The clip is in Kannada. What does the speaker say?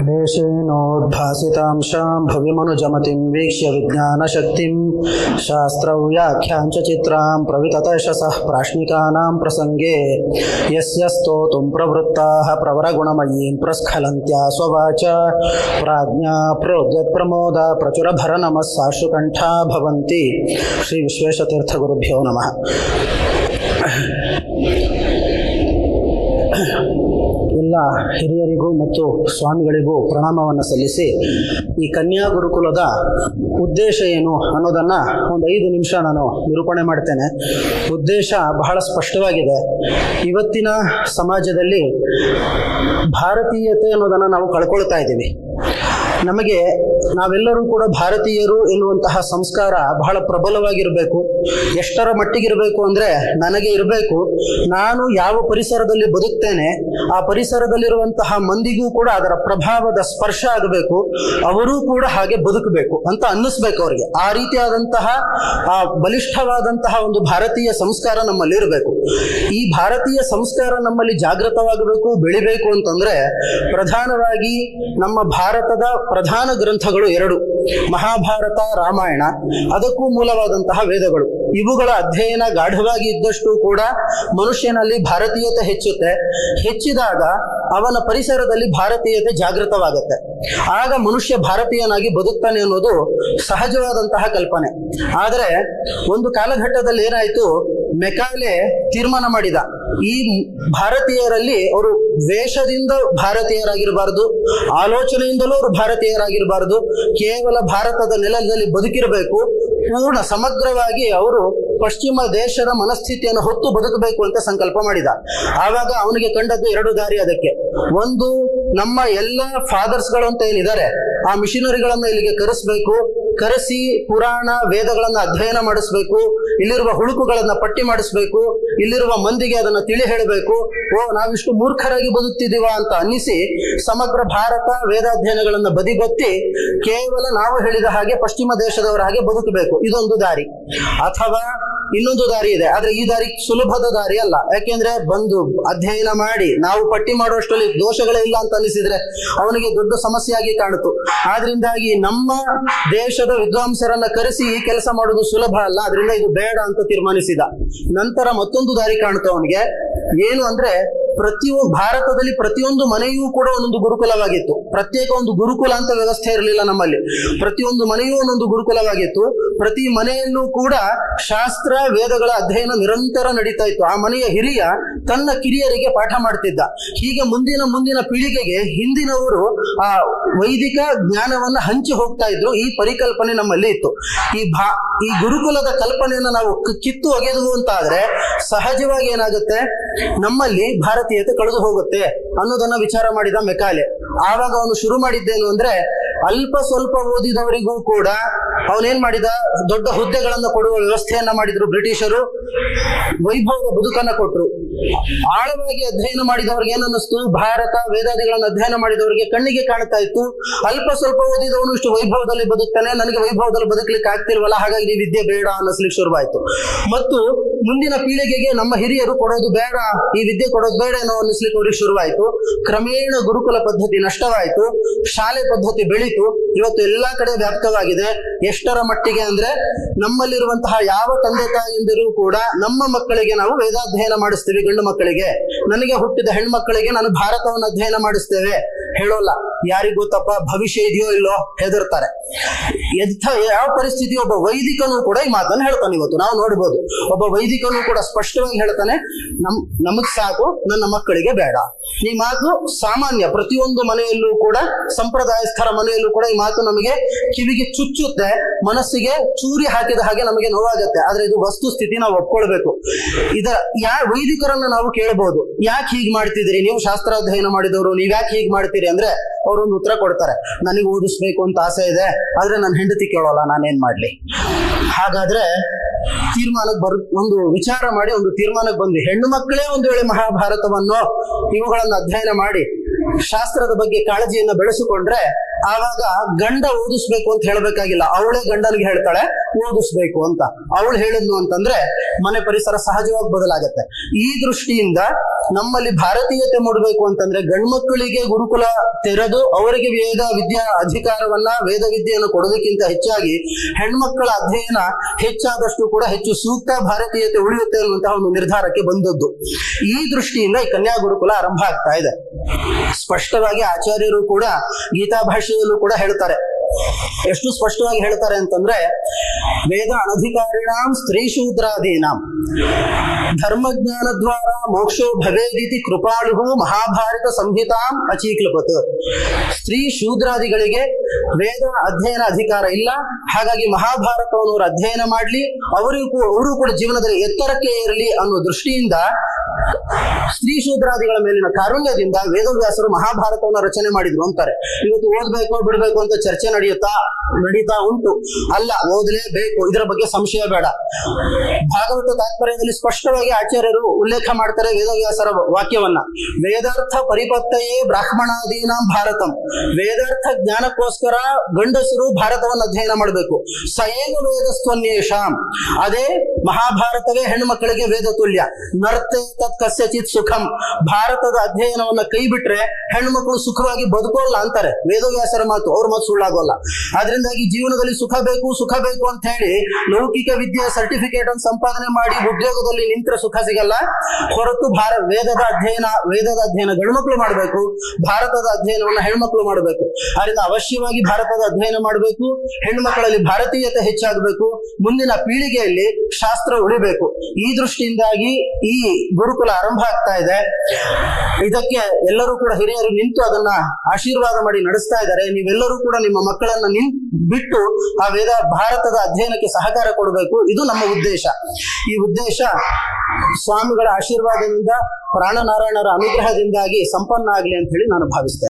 क्लेशेनोद्भासितांशां भविमनुजमतिं वीक्ष्य विज्ञानशक्तिं। शास्त्रव्याख्यां च चित्रां प्रविततशसः प्राश्निकानां प्रसङ्गे। यस्य स्तोतुं प्रवृत्ताः प्रवरगुणमयीं प्रस्खलन्त्या स्ववाच। प्राज्ञा प्रोद्यत्प्रमोदा प्रचुरभरनमः साश्रुकण्ठा भवन्ति। श्रीविश्वेशतीर्थगुरुभ्यो नमः। ಎಲ್ಲ ಹಿರಿಯರಿಗೂ ಮತ್ತು ಸ್ವಾಮಿಗಳಿಗೂ ಪ್ರಣಾಮವನ್ನು ಸಲ್ಲಿಸಿ ಈ ಕನ್ಯಾ ಗುರುಕುಲದ ಉದ್ದೇಶ ಏನು ಅನ್ನೋದನ್ನ ಒಂದು ಐದು ನಿಮಿಷ ನಾನು ನಿರೂಪಣೆ ಮಾಡ್ತೇನೆ. ಉದ್ದೇಶ ಬಹಳ ಸ್ಪಷ್ಟವಾಗಿದೆ. ಇವತ್ತಿನ ಸಮಾಜದಲ್ಲಿ ಭಾರತೀಯತೆ ಅನ್ನೋದನ್ನು ನಾವು ಕಳ್ಕೊಳ್ತಾ ಇದ್ದೀವಿ. ನಮಗೆ ನಾವೆಲ್ಲರೂ ಕೂಡ ಭಾರತೀಯರು ಎನ್ನುವಂತಹ ಸಂಸ್ಕಾರ ಬಹಳ ಪ್ರಬಲವಾಗಿರಬೇಕು. ಎಷ್ಟರ ಮಟ್ಟಿಗಿರಬೇಕು ಅಂದ್ರೆ ನನಗೆ ಇರಬೇಕು. ನಾನು ಯಾವ ಪರಿಸರದಲ್ಲಿ ಬದುಕ್ತೇನೆ, ಆ ಪರಿಸರದಲ್ಲಿರುವಂತಹ ಮಂದಿಗೂ ಕೂಡ ಅದರ ಪ್ರಭಾವದ ಸ್ಪರ್ಶ ಆಗಬೇಕು. ಅವರೂ ಕೂಡ ಹಾಗೆ ಬದುಕಬೇಕು ಅಂತ ಅನ್ನಿಸ್ಬೇಕು ಅವರಿಗೆ. ಆ ರೀತಿಯಾದಂತಹ, ಆ ಬಲಿಷ್ಠವಾದಂತಹ ಒಂದು ಭಾರತೀಯ ಸಂಸ್ಕಾರ ನಮ್ಮಲ್ಲಿ ಇರಬೇಕು. ಈ ಭಾರತೀಯ ಸಂಸ್ಕಾರ ನಮ್ಮಲ್ಲಿ ಜಾಗೃತವಾಗಬೇಕು, ಬೆಳಿಬೇಕು ಅಂತಂದ್ರೆ ಪ್ರಧಾನವಾಗಿ ನಮ್ಮ ಭಾರತದ ಪ್ರಧಾನ ಗ್ರಂಥಗಳು ಎರಡು. ಮಹಾಭಾರತ, ರಾಮಾಯಣ, ಅದಕ್ಕೂ ಮೂಲವಾದಂತಹ ವೇದಗಳು. ಇವುಗಳ ಅಧ್ಯಯನ ಗಾಢವಾಗಿ ಇದ್ದಷ್ಟು ಕೂಡ ಮನುಷ್ಯನಲ್ಲಿ ಭಾರತೀಯತೆ ಹೆಚ್ಚುತ್ತೆ. ಹೆಚ್ಚಿದಾಗ ಅವನ ಪರಿಸರದಲ್ಲಿ ಭಾರತೀಯತೆ ಜಾಗೃತವಾಗುತ್ತೆ. ಆಗ ಮನುಷ್ಯ ಭಾರತೀಯನಾಗಿ ಬದುಕ್ತಾನೆ ಅನ್ನೋದು ಸಹಜವಾದಂತಹ ಕಲ್ಪನೆ. ಆದರೆ ಒಂದು ಕಾಲಘಟ್ಟದಲ್ಲಿ ಏನಾಯ್ತು? ಮೆಕಾಲೆ ತೀರ್ಮಾನ ಮಾಡಿದ. ಈ ಭಾರತೀಯರಲ್ಲಿ ಅವರು ವೇಷದಿಂದ ಭಾರತೀಯರಾಗಿರಬಾರದು, ಆಲೋಚನೆಯಿಂದಲೂ ಅವರು ಭಾರತೀಯರಾಗಿರಬಾರದು, ಕೇವಲ ಭಾರತದ ನೆಲದಲ್ಲಿ ಬದುಕಿರಬೇಕು, ಪೂರ್ಣ ಸಮಗ್ರವಾಗಿ ಅವರು ಪಶ್ಚಿಮ ದೇಶದ ಮನಸ್ಥಿತಿಯನ್ನು ಹೊತ್ತು ಬದುಕಬೇಕು ಅಂತ ಸಂಕಲ್ಪ ಮಾಡಿದ. ಆವಾಗ ಅವನಿಗೆ ಕಂಡದ್ದು ಎರಡು ದಾರಿ ಅದಕ್ಕೆ. ಒಂದು, ನಮ್ಮ ಎಲ್ಲ ಫಾದರ್ಸ್ಗಳು ಅಂತ ಏನಿದ್ದಾರೆ, ಆ ಮಿಷಿನರಿಗಳನ್ನು ಇಲ್ಲಿಗೆ ಕರೆಸ್ಬೇಕು ಕರೆಸಿ ಪುರಾಣ ವೇದಗಳನ್ನ ಅಧ್ಯಯನ ಮಾಡಿಸ್ಬೇಕು, ಇಲ್ಲಿರುವ ಹುಳುಕುಗಳನ್ನ ಪಟ್ಟಿ ಮಾಡಿಸ್ಬೇಕು, ಇಲ್ಲಿರುವ ಮಂದಿಗೆ ಅದನ್ನ ತಿಳಿ ಹೇಳಬೇಕು, ಓ, ನಾವಿಷ್ಟು ಮೂರ್ಖರಾಗಿ ಬದುಕ್ತಿದೀವ ಅಂತ ಅನ್ನಿಸಿ ಸಮಗ್ರ ಭಾರತ ವೇದಾಧ್ಯಯನಗಳನ್ನ ಬದಿಗೊತ್ತಿ ಕೇವಲ ನಾವು ಹೇಳಿದ ಹಾಗೆ ಪಶ್ಚಿಮ ದೇಶದವರ ಹಾಗೆ ಬದುಕಬೇಕು. ಇದೊಂದು ದಾರಿ. ಅಥವಾ ಇನ್ನೊಂದು ದಾರಿ ಇದೆ. ಆದ್ರೆ ಈ ದಾರಿ ಸುಲಭದ ದಾರಿ ಅಲ್ಲ. ಯಾಕೆಂದ್ರೆ ಬಂದು ಅಧ್ಯಯನ ಮಾಡಿ, ನಾವು ಪಟ್ಟಿ ಮಾಡುವಷ್ಟರಲ್ಲಿ ದೋಷಗಳೇ ಇಲ್ಲ ಅಂತ ಅನಿಸಿದ್ರೆ ಅವನಿಗೆ ದೊಡ್ಡ ಸಮಸ್ಯೆಯಾಗಿ ಕಾಣಿತು ಆದ್ರಿಂದಾಗಿ ನಮ್ಮ ದೇಶದ ವಿದ್ವಾಂಸರನ್ನ ಕರೆಸಿ ಈ ಕೆಲಸ ಮಾಡೋದು ಸುಲಭ ಅಲ್ಲ. ಅದರಿಂದ ಇದು ಬೇಡ ಅಂತ ತೀರ್ಮಾನಿಸಿದ. ನಂತರ ಮತ್ತೊಂದು ದಾರಿ ಕಾಣುತ್ತೆ ಅವನಿಗೆ. ಏನು ಅಂದ್ರೆ ಪ್ರತಿಯೊಂದು ಭಾರತದಲ್ಲಿ ಪ್ರತಿಯೊಂದು ಮನೆಯೂ ಕೂಡ ಒಂದೊಂದು ಗುರುಕುಲವಾಗಿತ್ತು. ಪ್ರತ್ಯೇಕ ಒಂದು ಗುರುಕುಲ ಅಂತ ವ್ಯವಸ್ಥೆ ಇರಲಿಲ್ಲ ನಮ್ಮಲ್ಲಿ. ಪ್ರತಿಯೊಂದು ಮನೆಯೂ ಒಂದೊಂದು ಗುರುಕುಲವಾಗಿತ್ತು. ಪ್ರತಿ ಮನೆಯಲ್ಲೂ ಕೂಡ ಶಾಸ್ತ್ರ, ವೇದಗಳ ಅಧ್ಯಯನ ನಿರಂತರ ನಡೀತಾ ಇತ್ತು. ಆ ಮನೆಯ ಹಿರಿಯ ತನ್ನ ಕಿರಿಯರಿಗೆ ಪಾಠ ಮಾಡ್ತಿದ್ದ. ಹೀಗೆ ಮುಂದಿನ ಮುಂದಿನ ಪೀಳಿಗೆಗೆ ಹಿಂದಿನವರು ಆ ವೈದಿಕ ಜ್ಞಾನವನ್ನ ಹಂಚಿ ಹೋಗ್ತಾ ಇದ್ರು. ಈ ಪರಿಕಲ್ಪನೆ ನಮ್ಮಲ್ಲಿ ಇತ್ತು. ಈ ಭಾ, ಈ ಗುರುಕುಲದ ಕಲ್ಪನೆಯನ್ನ ನಾವು ಕಿತ್ತು ಒಗೆದು ಅಂತ ಆದ್ರೆ ಸಹಜವಾಗಿ ಏನಾಗುತ್ತೆ? ನಮ್ಮಲ್ಲಿ ಭಾರತೀಯತೆ ಕಳೆದು ಹೋಗುತ್ತೆ ಅನ್ನೋದನ್ನ ವಿಚಾರ ಮಾಡಿದ ಮೆಕಾಲೆ. ಆವಾಗ ಅವನು ಶುರು ಮಾಡಿದ್ದೇನು ಅಂದ್ರೆ ಅಲ್ಪ ಸ್ವಲ್ಪ ಓದಿದವರಿಗೂ ಕೂಡ ಅವನೇನ್ ಮಾಡಿದ? ದೊಡ್ಡ ಹುದ್ದೆಗಳನ್ನು ಕೊಡುವ ವ್ಯವಸ್ಥೆಯನ್ನ ಮಾಡಿದ್ರು ಬ್ರಿಟಿಷರು. ವೈಭವ ಬದುಕನ್ನ ಕೊಟ್ರು. ಆಳವಾಗಿ ಅಧ್ಯಯನ ಮಾಡಿದವರಿಗೆ ಏನನ್ನಿಸ್ತು? ಭಾರತ ವೇದಾದಿಗಳನ್ನು ಅಧ್ಯಯನ ಮಾಡಿದವರಿಗೆ ಕಣ್ಣಿಗೆ ಕಾಣ್ತಾ ಇತ್ತು. ಅಲ್ಪ ಸ್ವಲ್ಪ ಓದಿದವನು ಇಷ್ಟು ವೈಭವದಲ್ಲಿ ಬದುಕ್ತಾನೆ. ನನಗೆ ವೈಭವದಲ್ಲಿ ಬದುಕಲಿಕ್ಕೆ ಆಗ್ತಿಲ್ವಲ್ಲ, ಹಾಗಾಗಿ ವಿದ್ಯೆ ಬೇಡ ಅನ್ನಿಸ್ಲಿಕ್ಕೆ ಶುರುವಾಯ್ತು. ಮತ್ತು ಮುಂದಿನ ಪೀಳಿಗೆಗೆ ನಮ್ಮ ಹಿರಿಯರು ಕೊಡೋದು ಬೇಡ, ಈ ವಿದ್ಯೆ ಕೊಡೋದು ಬೇಡ ಅನ್ನೋ ಅನ್ನಿಸ್ಲಿಕ್ಕೆ ಅವ್ರಿಗೆ ಶುರುವಾಯ್ತು. ಕ್ರಮೇಣ ಗುರುಕುಲ ಪದ್ಧತಿ ನಷ್ಟವಾಯಿತು. ಶಾಲೆ ಪದ್ಧತಿ ಬೆಳೀತು. ಇವತ್ತು ಎಲ್ಲಾ ಕಡೆ ವ್ಯಾಪ್ತವಾಗಿದೆ. ಎಷ್ಟರ ಮಟ್ಟಿಗೆ ಅಂದ್ರೆ ನಮ್ಮಲ್ಲಿರುವಂತಹ ಯಾವ ತಂದೆ ತಾಯಿಯಿಂದರೂ ಕೂಡ ನಮ್ಮ ಮಕ್ಕಳಿಗೆ ನಾವು ವೇದಾಧ್ಯಯನ ಮಾಡಿಸ್ತೀವಿ. ಗಂಡು ಮಕ್ಕಳಿಗೆ ನನಗೆ ಹುಟ್ಟಿದ ಹೆಣ್ಮಕ್ಕಳಿಗೆ ನಾನು ಭಾರತವನ್ನು ಅಧ್ಯಯನ ಮಾಡಿಸ್ತೇವೆ. ಹೇಳೋಲ್ಲ. ಯಾರಿಗ್ ಗೊತ್ತಪ್ಪ ಭವಿಷ್ಯ ಇದೆಯೋ ಇಲ್ಲೋ ಹೆದರ್ತಾರೆ. ಎಂಥ, ಯಾವ ಪರಿಸ್ಥಿತಿ? ಒಬ್ಬ ವೈದಿಕನು ಕೂಡ ಈ ಮಾತನ್ನು ಹೇಳ್ತಾನೆ ಇವತ್ತು. ನಾವು ನೋಡ್ಬೋದು. ಒಬ್ಬ ವೈದಿಕನು ಕೂಡ ಸ್ಪಷ್ಟವಾಗಿ ಹೇಳ್ತಾನೆ, ನಮ್, ನಮಗ್ ಸಾಕು, ನನ್ನ ಮಕ್ಕಳಿಗೆ ಬೇಡ. ಈ ಮಾತು ಸಾಮಾನ್ಯ, ಪ್ರತಿಯೊಂದು ಮನೆಯಲ್ಲೂ ಕೂಡ, ಸಂಪ್ರದಾಯಸ್ಥರ ಮನೆಯಲ್ಲೂ ಕೂಡ ಈ ಮಾತು ನಮಗೆ ಕಿವಿಗೆ ಚುಚ್ಚುತ್ತೆ, ಮನಸ್ಸಿಗೆ ಚೂರಿ ಹಾಕಿದ ಹಾಗೆ ನಮಗೆ ನೋವಾಗುತ್ತೆ. ಆದ್ರೆ ಇದು ವಸ್ತುಸ್ಥಿತಿ ನಾವು ಒಪ್ಕೊಳ್ಬೇಕು. ಇದ ಯಾ ವೈದಿಕರನ್ನು ನಾವು ಕೇಳಬಹುದು ಯಾಕೆ ಹೀಗೆ ಮಾಡ್ತಿದ್ರಿ? ನೀವು ಶಾಸ್ತ್ರ ಅಧ್ಯಯನ ಮಾಡಿದವರು, ನೀವ್ ಯಾಕೆ ಹೀಗೆ ಮಾಡ್ತೀರಿ ಅಂದ್ರೆ ಒಂದು ಉತ್ತರ ಕೊಡ್ತಾರೆ. ನನಗೆ ಓದಿಸ್ಬೇಕು ಅಂತ ಆಸೆ ಇದೆ, ಆದ್ರೆ ನನ್ನ ಹೆಂಡತಿ ಕೇಳೋಲ್ಲ, ನಾನೇನ್ ಮಾಡ್ಲಿ? ಹಾಗಾದ್ರೆ ತೀರ್ಮಾನಕ್ಕೆ ಬರ್, ಒಂದು ವಿಚಾರ ಮಾಡಿ, ಒಂದು ತೀರ್ಮಾನಕ್ಕೆ ಬಂದು ಹೆಣ್ಣು ಮಕ್ಕಳೇ ಒಂದು ವೇಳೆ ಮಹಾಭಾರತವನ್ನು ಇವುಗಳನ್ನು ಅಧ್ಯಯನ ಮಾಡಿ, ಶಾಸ್ತ್ರದ ಬಗ್ಗೆ ಕಾಳಜಿಯನ್ನು ಬೆಳೆಸಿಕೊಂಡ್ರೆ ಆವಾಗ ಗಂಡ ಓದಿಸ್ಬೇಕು ಅಂತ ಹೇಳಬೇಕಾಗಿಲ್ಲ. ಅವಳೇ ಗಂಡನಿಗೆ ಹೇಳ್ತಾಳೆ, ಓದಿಸ್ಬೇಕು ಅಂತ. ಅವಳು ಹೇಳಿದ್ನು ಅಂತಂದ್ರೆ ಮನೆ ಪರಿಸರ ಸಹಜವಾಗಿ ಬದಲಾಗತ್ತೆ. ಈ ದೃಷ್ಟಿಯಿಂದ ನಮ್ಮಲ್ಲಿ ಭಾರತೀಯತೆ ಮೂಡಬೇಕು ಅಂತಂದ್ರೆ ಗಂಡ್ಮಕ್ಕಳಿಗೆ ಗುರುಕುಲ ತೆರೆದು ಅವರಿಗೆ ವೇದ ವಿದ್ಯಾ ಅಧಿಕಾರವನ್ನ, ವೇದ ವಿದ್ಯೆಯನ್ನು ಕೊಡೋದಕ್ಕಿಂತ ಹೆಚ್ಚಾಗಿ ಹೆಣ್ಮಕ್ಕಳ ಅಧ್ಯಯನ ಹೆಚ್ಚಾದಷ್ಟು ಕೂಡ ಹೆಚ್ಚು ಸೂಕ್ತ ಭಾರತೀಯತೆ ಉಳಿಯುತ್ತೆ ಅನ್ನುವಂತಹ ಒಂದು ನಿರ್ಧಾರಕ್ಕೆ ಬಂದದ್ದು. ಈ ದೃಷ್ಟಿಯಿಂದ ಈ ಕನ್ಯಾ ಗುರುಕುಲ ಆರಂಭ ಆಗ್ತಾ ಇದೆ. ಸ್ಪಷ್ಟವಾಗಿ ಆಚಾರ್ಯರು ಕೂಡ ಗೀತಾ ಭಾಷೆಯಲ್ಲೂ ಕೂಡ ಹೇಳ್ತಾರೆ. ಎಷ್ಟು ಸ್ಪಷ್ಟವಾಗಿ ಹೇಳ್ತಾರೆ ಅಂತಂದ್ರೆ, ವೇದ ಅನಧಿಕಾರಿಣಾಂ ಸ್ತ್ರೀ ಶೂದ್ರಾದೀನಾಂ ಧರ್ಮಜ್ಞಾನ ದ್ವಾರ ಮೋಕ್ಷೋ ಭವೇದಿತಿ ಕೃಪಾಳು ಮಹಾಭಾರತ ಸಂಹಿತಾಂ ಅಚೀಕ್ಲಪತ್. ಸ್ತ್ರೀ ಶೂದ್ರಾದಿಗಳಿಗೆ ವೇದ ಅಧ್ಯಯನ ಅಧಿಕಾರ ಇಲ್ಲ. ಹಾಗಾಗಿ ಮಹಾಭಾರತವನ್ನು ಅವರು ಅಧ್ಯಯನ ಮಾಡಲಿ, ಅವರಿಗೂ, ಅವರು ಕೂಡ ಜೀವನದಲ್ಲಿ ಎತ್ತರಕ್ಕೆ ಇರಲಿ ಅನ್ನೋ ದೃಷ್ಟಿಯಿಂದ ಸ್ತ್ರೀ ಶೂದ್ರಾದಿಗಳ ಮೇಲಿನ ಕಾರುಣ್ಯದಿಂದ ವೇದವ್ಯಾಸರು ಮಹಾಭಾರತವನ್ನು ರಚನೆ ಮಾಡಿದ್ರು ಅಂತಾರೆ. ಇವತ್ತು ಓದ್ಬೇಕು, ಬಿಡ್ಬೇಕು ಅಂತ ಚರ್ಚೆ ನಡೆಯುತ್ತಾ, ನಡೀತಾ ಉಂಟು. ಅಲ್ಲ, ಓದಲೇಬೇಕು. ಇದರ ಬಗ್ಗೆ ಸಂಶಯ ಬೇಡ. ಭಾಗವತ ತಾತ್ಪರ್ಯದಲ್ಲಿ ಸ್ಪಷ್ಟವಾಗಿ ಆಚಾರ್ಯರು ಉಲ್ಲೇಖ ಮಾಡ್ತಾರೆ ವೇದವ್ಯಾಸರ ವಾಕ್ಯವನ್ನ. ವೇದಾರ್ಥ ಪರಿಪತ್ತಯೇ ಬ್ರಾಹ್ಮಣಾಧೀನ ಭಾರತಂ. ವೇದಾರ್ಥ ಜ್ಞಾನಕ್ಕೋಸ್ಕರ ಗಂಡಸರು ಭಾರತವನ್ನು ಅಧ್ಯಯನ ಮಾಡಬೇಕು. ಸಯೇನ ವೇದಸ್ತ್ವನ್ಯೇಷಾಂ. ಅದೇ ಮಹಾಭಾರತವೇ ಹೆಣ್ಣು ವೇದ ತುಲ್ಯ ನರ್ತೆ ತತ್ ಕಸ್ಯಚಿತ್ ಸುಖಂ. ಭಾರತದ ಅಧ್ಯಯನವನ್ನ ಕೈ ಬಿಟ್ರೆ ಹೆಣ್ಣು ಮಕ್ಕಳು ಸುಖವಾಗಿ ಬದುಕೋಲ್ಲ ಅಂತಾರೆ. ವೇದವ್ಯಾಸರ ಮಾತು ಅವ್ರ ಮಾತು ಸುಳ್ಳಾಗೋಲ್ಲ. ಅದರಿಂದಾಗಿ ಜೀವನದಲ್ಲಿ ಸುಖ ಬೇಕು ಸುಖ ಬೇಕು ಅಂತ ಹೇಳಿ ಲೌಕಿಕ ವಿದ್ಯೆಯ ಸರ್ಟಿಫಿಕೇಟ್ ಅನ್ನು ಸಂಪಾದನೆ ಮಾಡಿ ಉದ್ಯೋಗದಲ್ಲಿ ನಿಂತ್ರ ಸುಖ ಸಿಗಲ್ಲ. ಹೊರತು ಭಾರ, ವೇದದ ಅಧ್ಯಯನ ವೇದದ ಅಧ್ಯಯನ ಗಂಡ್ಮಕ್ಳು ಮಾಡಬೇಕು. ಭಾರತದ ಅಧ್ಯಯನವನ್ನ ಹೆಣ್ಮಕ್ಳು ಮಾಡಬೇಕು. ಅದರಿಂದ ಅವಶ್ಯವಾಗಿ ಭಾರತದ ಅಧ್ಯಯನ ಮಾಡಬೇಕು. ಹೆಣ್ಮಕ್ಕಳಲ್ಲಿ ಭಾರತೀಯತೆ ಹೆಚ್ಚಾಗಬೇಕು. ಮುಂದಿನ ಪೀಳಿಗೆಯಲ್ಲಿ ಶಾಸ್ತ್ರ ಉಳಿಬೇಕು. ಈ ದೃಷ್ಟಿಯಿಂದಾಗಿ ಈ ಗುರುಕುಲ ಆರಂಭ ಆಗ್ತಾ ಇದೆ. ಇದಕ್ಕೆ ಎಲ್ಲರೂ ಕೂಡ ಹಿರಿಯರು ನಿಂತು ಅದನ್ನ ಆಶೀರ್ವಾದ ಮಾಡಿ ನಡೆಸ್ತಾ ಇದ್ದಾರೆ. ನೀವೆಲ್ಲರೂ ಕೂಡ ನಿಮ್ಮ ಮಕ್ಕಳನ್ನ ನಿನ್ ಬಿಟ್ಟು ಆ ವೇದ ಭಾರತದ ಅಧ್ಯಯನಕ್ಕೆ ಸಹಕಾರ ಕೊಡಬೇಕು. ಇದು ನಮ್ಮ ಉದ್ದೇಶ. ಈ ಉದ್ದೇಶ ಸ್ವಾಮಿಗಳ ಆಶೀರ್ವಾದದಿಂದ ಪ್ರಾಣನಾರಾಯಣರ ಅನುಗ್ರಹದಿಂದಾಗಿ ಸಂಪನ್ನ ಆಗಲಿ ಅಂತ ಹೇಳಿ ನಾನು ಭಾವಿಸ್ತೇನೆ.